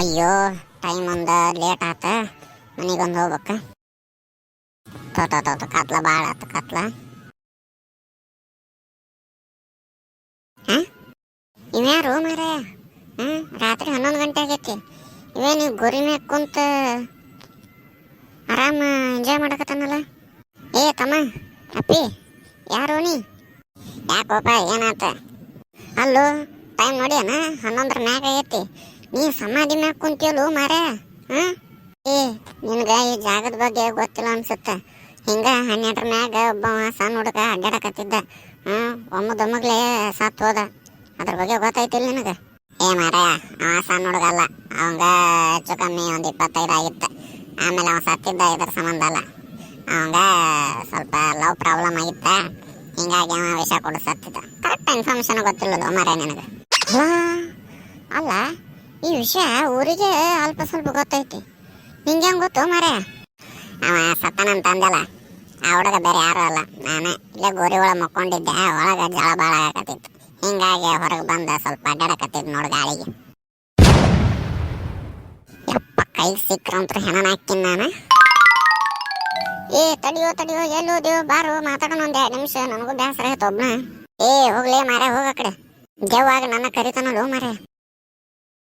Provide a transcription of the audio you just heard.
ಅಯ್ಯೋ ಟೈಮ್ ಒಂದ ಲೇಟ್ ಆತ. ಮನೆಗೊಂದು ಹೋಗ್ಬೇಕ. ತೋಟ ತೋಟ ಕತ್ಲ ಭಾಳ ಆತ, ಕತ್ಲ. ಇವ್ಯಾರು ಮಾರ ಹಾಂ, ರಾತ್ರಿ ಹನ್ನೊಂದು ಗಂಟೆ ಆಗೈತಿ. ಇವೇ ನೀವು ಗುರಿ ಮ್ಯಾಗ ಕುಂತ ಆರಾಮ ಎಂಜಾಯ್ ಮಾಡಕತ್ತಾನಲ್ಲ? ಏ, ತಮ್ಮ, ಅಪ್ಪಿ, ಯಾರು ನೀ? ಯಾಕೋಪ, ಏನಾತ? ಅಲ್ಲೋ ಟೈಮ್ ನೋಡಿ ಅಣ್ಣ ಹನ್ನೊಂದರ ಮ್ಯಾಗ ಆಗೈತಿ. ನೀ ಸಮಾಧಿ ಮ್ಯಾಗ ಕುಂತಿಯಲ್ಲೋ ಮಾರ ಏ, ನಿನಗ ಈ ಜಾಗದ ಬಗ್ಗೆ ಗೊತ್ತಿಲ್ಲ ಅನ್ಸುತ್ತ. ಹಿಂಗ ಹನ್ನೆರಡರ ಮ್ಯಾಗ ಒಬ್ಬ ಸಣ್ಣ ಹುಡುಗ ಅಡ್ಡಾಡಕತ್ತಿದ್ದ ಹಾ ಒಮ್ಮದೊಮ್ಮಗ್ಲೇ ಸತ್ ಹೋದ. ಅದ್ರ ಬಗ್ಗೆ ಗೊತ್ತಾಯ್ತಿಲ್ಲ ನಿನಗ. ಏ ಮಾರ ಅವ ಸಣ್ಣ ಹುಡುಗ ಅಲ್ಲ. ಅವಂಗ ಹೆಚ್ಚು ಕಮ್ಮಿ ಒಂದು ಇಪ್ಪತ್ತೈದು ಆಗಿತ್ತ. ಆಮೇಲೆ ಅವ ಸತ್ತಿದ್ದ ಇದ್ರ ಸಂಬಂಧ ಅಲ್ಲ. ಅವಂಗ ಸ್ವಲ್ಪ ಲವ್ ಪ್ರಾಬ್ಲಮ್ ಆಗಿತ್ತ. ಹಿಂಗಾಗಿ ಅವ ವಿಷ ಕೊಡು ಸತ್ತಿದ್ದ. ಕರೆಕ್ಟ್ ಇನ್ಫಾರ್ಮೇಶನ್ ಗೊತ್ತಿಲ್ಲ ಮಾರ ನಿನಗೆ. ಅಲ್ಲ ಈ ವಿಷಯ ಊರಿಗೆ ಅಲ್ಪ ಸ್ವಲ್ಪ ಗೊತ್ತೈತಿ. ನಿಂಗೆ ಹೆಂಗೆ ಗೊತ್ತು ಮರೆ ಅವ ಸತ್ತನಂತ ಅಂದಲ್ಲ ಆ ಹುಡುಗ ಬೇರೆ ಯಾರು ಅಲ್ಲ. ನಾನೇ ಇಲ್ಲೇ ಗೋರಿ ಒಳಗೆ ಮಕ್ಕೊಂಡಿದ್ದೆ, ಒಳಗೆ ಜಳ ಭಾಳ ಆಗಕತ್ತಿತ್ತು. ಹಿಂಗಾಗಿ ಹೊರಗೆ ಬಂದ ಸ್ವಲ್ಪ ಅಡ್ಡಾಡಕತ್ತಿದ್ದು ನೋಡು ಗಾಳಿಗೆ. ಯಪ್ಪ ಕೈಗೆ ಸಿಕ್ಕ್ರಂತ್ರ ಹೆಣನ ಹಾಕಿನ ನಾನು. ಏ, ತಡಿಯೋ ತಡಿಯೋ, ಎಲ್ಲೋ ದೇವ್ ಬಾರು, ಮಾತಾಡೋಣ ಒಂದು ಎರಡು ನಿಮಿಷ, ನನಗೂ ಬೇಸರ ಆಯ್ತು ಒಬ್ನ. ಏ, ಹೋಗ್ಲೇ ಮಾರ ಹೋಗ ಕಡೆ ಜವ್ವಾಗ ನನ್ನ ಕರಿತಾನಲ್ಲೋ ಮಾರೆ